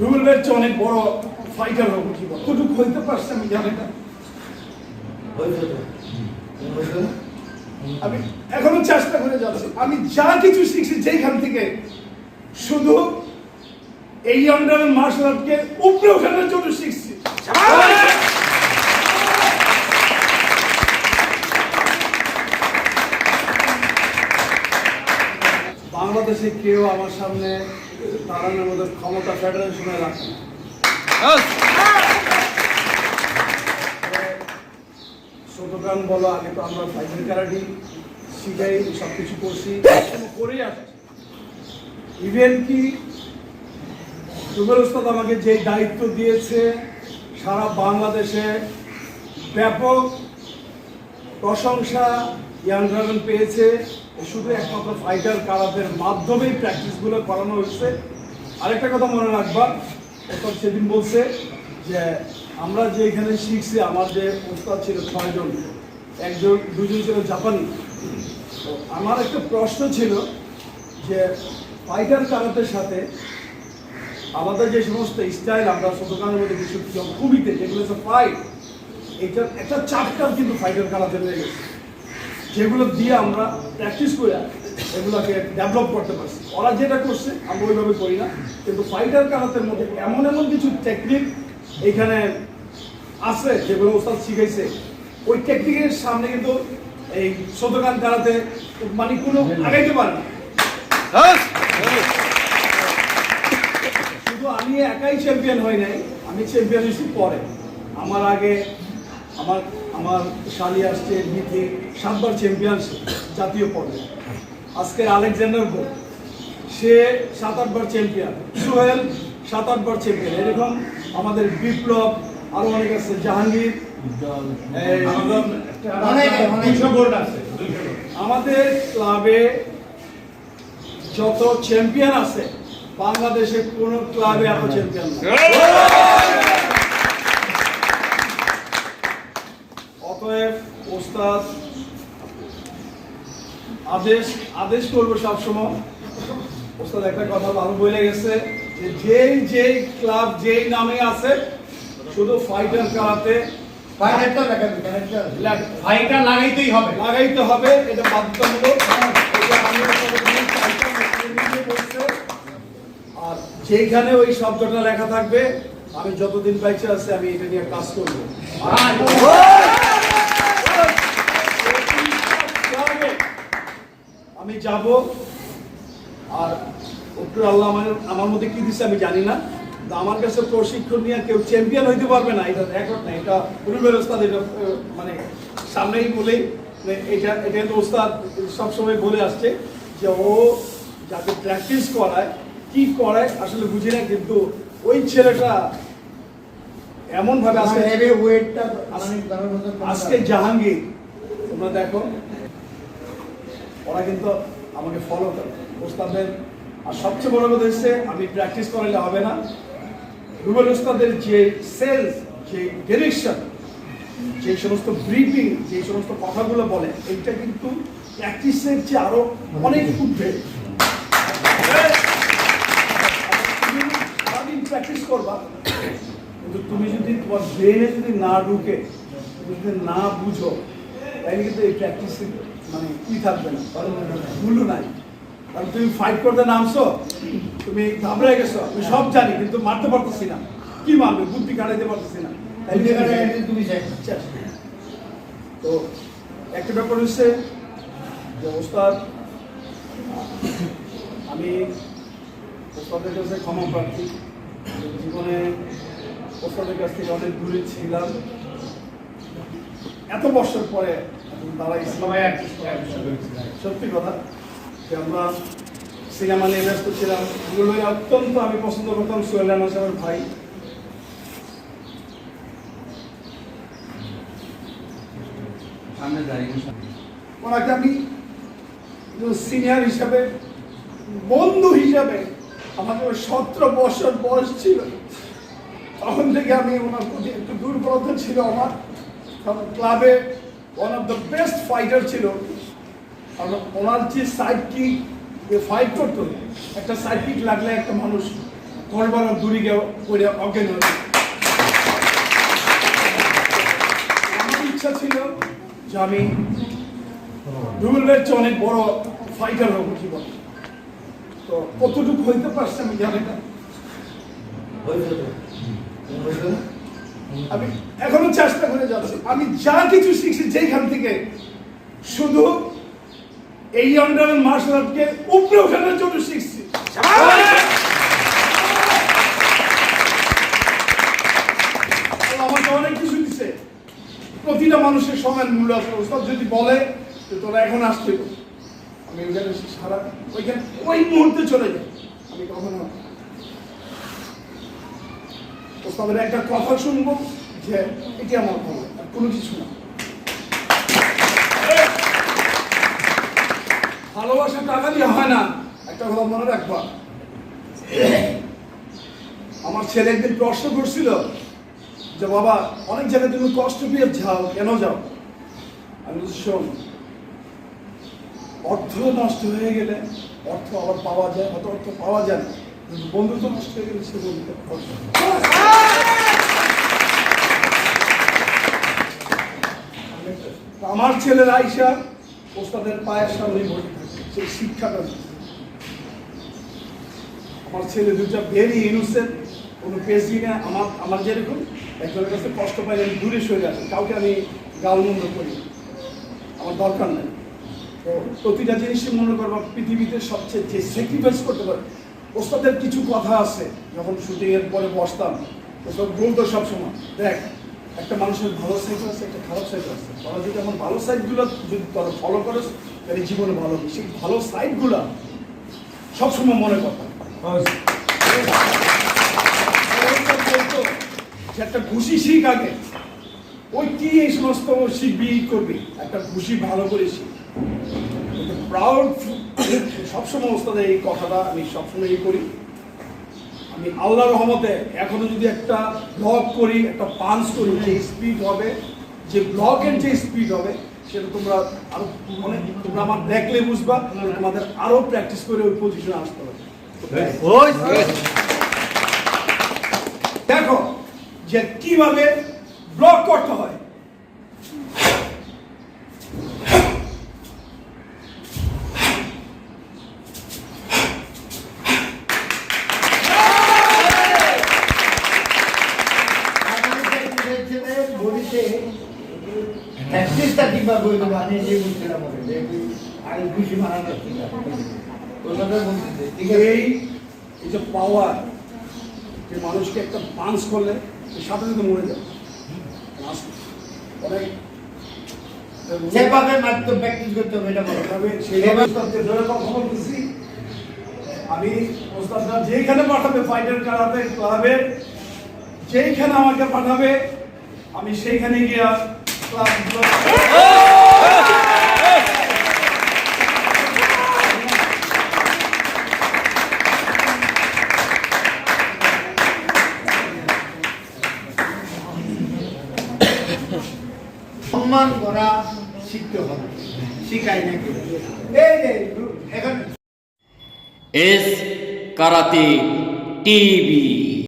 রুবেল ভাইয়ের চেয়ে অনেক বড় ফাইটার হব কি হইতে পারছে আমি জানি না। আমি এখনও চেষ্টা করে যাচ্ছি। আমি যা কিছু শিখছি যেখান থেকে, শুধু এই আন্ডারের মার্শাল আর্টকে উপরে ওঠানোর জন্য শিখছি। বাংলাদেশে কেউ আমার সামনে দাঁড়ানোর মতো ক্ষমতা ফেডারেশনে রাখে ছোটকান বলো আগে তো আমরা ফাইটার ক্যারাটি শিখাই সব কিছু করছি করেই আসছি। ইভেন কি রুবেল ওস্তাদ আমাকে যে দায়িত্ব দিয়েছে সারা বাংলাদেশে ব্যাপক প্রশংসা ইয়াং ড্রাগন পেয়েছে। শুধু একমাত্র ফাইটার কারাতের মাধ্যমেই প্র্যাকটিসগুলো করানো হয়েছে। আরেকটা কথা মনে রাখবা ওস্তাদ সেদিন বলছে যে আমরা যে এখানে শিখছি, আমার যে ওস্তাদ ছিল ছয়জন, একজন, দুজন ছিল জাপানি। তো আমার একটা প্রশ্ন ছিল যে ফাইটার কারাতের সাথে আমাদের যে সমস্ত স্টাইল আমরা শতকানের মধ্যে কিছু খুবিতে যেগুলো হচ্ছে ফাইট এটা একটা চাপটার কিন্তু ফাইটার কারাতে রয়ে গেছে যেগুলো দিয়ে আমরা প্র্যাকটিস করে এগুলোকে ডেভেলপ করতে পারছি। ওরা যেটা করছে আমরা ওইভাবে করি না। কিন্তু ফাইটার কারাতের মধ্যে এমন এমন কিছু টেকনিক এখানে আছে যেগুলো ওস্তাদ শিখাইছে। ওই টেকনিকের সামনে কিন্তু এই শতকান কারাতে মানে কোনো আগাইতে পারে না। শুধু আমি একাই চ্যাম্পিয়ন হই নাই আমি চ্যাম্পিয়ন হয়েছি পরে। আমার আগে আমার আমার শালি আসছে মিথি সাতবার চ্যাম্পিয়নশিপ জাতীয় পর্যায়ে। আজকে আলেকজান্ডার গো, সে সাত আটবার চ্যাম্পিয়ন সোহেল সাত আটবার চ্যাম্পিয়ন এরকম আমাদের বিপ্লব, আরও অনেক আছে। জাহাঙ্গীর। আমাদের ক্লাবে যত চ্যাম্পিয়ন আছে বাংলাদেশে কোন ক্লাবে এত চ্যাম্পিয়ন অতএব, ওস্তাদ আদেশ আদেশ করব সবসময়। ওস্তাদ একটা কথা ভালো বলে গেছে যে যেই যেই ক্লাব যেই নামে আছে শুধু ফাইটার খেলাতে ফাইটারটা লাগাবি ফাইটারটা লাগ- ভাইটা লাগাইতেই হবে। লাগাইতে হবে এটা বাধ্যতামূলক। আমি কোনোদিন চাইতাম না, এটা নিজে বলছে। আর যেখানে ওই শব্দটা লেখা থাকবে আমি যতদিন বেঁচে আছে আমি এটা নিয়ে কাজ করব আমি যাব আর একটু আল্লাহ আমার আমার মধ্যে কি দিচ্ছে আমি জানি না। আমার কাছে প্রশিক্ষণ নিয়ে কেউ চ্যাম্পিয়ন হইতে পারবে না এটা রেকর্ড না এটা রুবেল ওস্তাদ এটা মানে সামনেই বলেই মানে এটা এটা কিন্তু ওস্তাদ সবসময় বলে আসছে যে ও যাকে প্র্যাকটিস করায় কি করায় আসলে বুঝি না কিন্তু ওই ছেলেটা এমন ভাবে ওয়েটটা আজকে জাহাঙ্গীর তোমরা দেখো ওরা কিন্তু আমাকে ফলো করে। ওস্তাদের আর সবচেয়ে বড় কথা হচ্ছে, আমি প্র্যাকটিস করালে হবে না। রুবেল ওস্তাদের যে সেলস যে ডিরেকশন যে সমস্ত ব্রিফিং যে সমস্ত কথাগুলো বলে, এইটা কিন্তু প্র্যাকটিসের চেয়ে আরও অনেক উঠবে। প্র্যাকটিস করবা, কিন্তু তুমি যদি তোমার ব্রেনে যদি না ঢুকে, তুমি যদি না বুঝো, তাহলে কিন্তু এই প্র্যাকটিস মানে কি থাকবে না? মূল্য নাই। কারণ তুমি ফাইট করতে নামছো তুমি ঘাবড়ে গেছো আমি সব জানি কিন্তু মারতে পারতেছি না। কি মারবে? বুদ্ধি কাটাইতে পারতেছি না। তো একটা ব্যাপার হচ্ছে যে ওস্তাদ আমি ওস্তাদের কাছে ক্ষমা প্রার্থী। জীবনে ওস্তাদের কাছ থেকে অনেক দূরে ছিলাম। এত বছর পরে সবাই একটু সত্যি কথা যে আমরা সিনেমা নিয়ে ব্যস্ত ছিলাম। গুগল অত্যন্ত আমি পছন্দ করতাম সোহেল রানা সাহেবের ভাই। ওনাকে আমি সিনিয়র হিসাবে, বন্ধু হিসাবে, আমাকে সতেরো বছর বয়স ছিল। তখন থেকে আমি ওনার প্রতি একটু দুর্বলতা ছিল আমার। কারণ ক্লাবে one of the best fighter ছিল। ওনার যে সাইড কিক ফাইট করতো, একটা সাইড কিক লাগলে একটা মানুষ করবার দূরে গিয়ে করে অজ্ঞান হয়ে আমার ইচ্ছা ছিল যে আমি রুবেল ভাইয়ের চেয়ে অনেক বড় ফাইটার হব জীবন। তো কতটুকু হইতে পারছে আমি জানি না? আমি এখনও চেষ্টা করে যাচ্ছি। আমি যা কিছু শিখছি যেখান থেকে, শুধু এই আন্ডার মার্শাল আর্টকে উপরে ওঠানোর জন্য শিখছি। আমাকে অনেক কিছু দিছে। প্রতিটা মানুষের সমান মূল্য আছে। ওস্তাদ যদি বলে যে তোরা এখন আসতে আমি ওইখানে সারা ওইখানে ওই মুহূর্তে চলে যাই আমি কখনো ওস্তাদের একটা কথা শুনব যে এটি আমার ভালো কোনো কিছু না। ভালোবাসা টাকা দিয়ে হয় না। একটা কথা মনে রাখবা। আমার ছেলে একদিন প্রশ্ন করছিল যে, বাবা, অনেক জায়গায় তুমি কষ্ট পেয়ে যাও, কেন যাও? আমি শোন, অর্থ নষ্ট হয়ে গেলে অর্থ আবার পাওয়া যায় অত অর্থ পাওয়া যায় না, কিন্তু বন্ধুত্ব নষ্ট হয়ে গেলে সে বন্ধুত্ব কষ্ট আমার ছেলের আইসা ওস্তাদের পায়ের সামনে বসে থাকে, সেই শিক্ষাটা আমার ছেলে দুটা ভেরি ইনোসেন্ট কোনো পেশি না আমার আমার যেরকম, একজনের কাছে কষ্ট পাইলে আমি দূরে সরে আসি, কাউকে আমি গালমন্দ করি। আমার দরকার নেই। তো প্রতিটা জিনিসই মনে করবা পৃথিবীতে সবচেয়ে যে স্যাক্রিফাইস করতে পারে, ওস্তাদের কিছু কথা আছে, যখন শুটিংয়ের পরে বসতাম, ওস্তাদ বলতো সবসময়, দেখ একটা মানুষের ভালো সাইড আছে একটা খারাপ সাইড আছে। তারা যদি আমার ভালো সাইডগুলো যদি তারা ফলো করস তাহলে জীবনে ভালো হবে। সেই ভালো সাইডগুলো সবসময় মনে কথা। যে একটা খুশি শিখ আগে ওই কি এই সমস্ত শিখবি করবি? একটা খুশি ভালো করে শিখ। প্রাউড সবসময় ওস্তাদের এই কথাটা আমি সবসময় করি। আমি আল্লাহ রহমতে এখনও যদি একটা ব্লগ করি একটা পাঞ্চ করি যে স্পিড হবে যে ব্লগের যে স্পিড হবে সেটা তোমরা আরও মানে তোমরা আমার দেখলে বুঝবা তোমাদের আরও প্র্যাকটিস করে ওই পজিশনে আসতে হবে। দেখো যে কীভাবে ব্লক করতে হয় আমাদের ছেলের বডিতে কীভাবে আমি যে বলছিলাম ওকে যে তুই আগে খুশি মানানো ঠিক আছে ওই কথা বলতেছে ঠিক আছে এই এই যে পাওয়ার যে মানুষকে একটা পাঞ্চ করলে সে সাথে সাথে মরে যাবে। অনেক সেভাবে মাত্র প্র্যাকটিস করতে হবে এটা বলো। তবে সেইভাবে ধরে কথা বলতেছি। আমি ওস্তাদরা যেখানে পাঠাবে ফাইটার ক্লাবে ক্লাবে যেইখানে আমাকে পাঠাবে আমি সেইখানে গিয়া সম্মান করা শিখতে হবে। শিখাই নাকি? S karate TV.